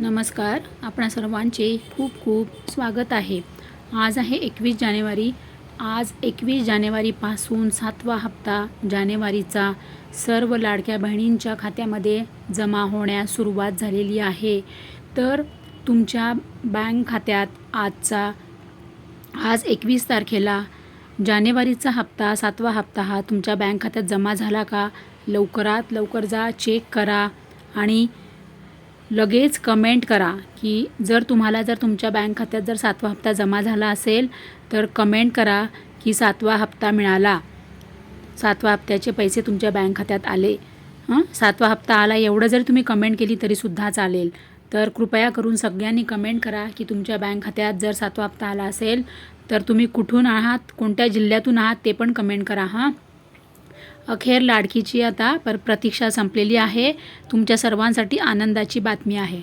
नमस्कार. आपणा सर्वांचे खूप खूप स्वागत आहे. आज आहे एकवीस जानेवारी. आज एकवीस जानेवारीपासून सातवा हप्ता जानेवारीचा. सर्व लाडक्या बहिणींच्या खात्यामध्ये जमा होण्यास सुरुवात झालेली आहे. तर तुमच्या बँक खात्यात आजचा आज एकवीस तारखेला जानेवारीचा हप्ता सातवा हप्ता हा तुमच्या बँक खात्यात जमा झाला का? लवकरात लवकर जा चेक करा आणि लगेच कमेंट करा की जर तुम्हाला जर तुमच्या बँक खात्यात जर सातवा हप्ता जमा झाला असेल तर कमेंट करा की सातवा हप्ता मिळाला. सातवा हप्त्याचे पैसे तुमच्या बँक खात्यात आले. हां? सातवा हप्ता आला एवढं जर तुम्ही कमेंट केली तरीसुद्धा चालेल. तर कृपया करून सगळ्यांनी कमेंट करा की तुमच्या बँक खात्यात जर सातवा हप्ता आला असेल तर तुम्ही कुठून आहात कोणत्या जिल्ह्यातून आहात ते पण कमेंट करा हां? अखेर लाडकीची आता पर प्रतीक्षा संपलेली आहे. तुमच्या सर्वांसाठी आनंदाची बातमी आहे.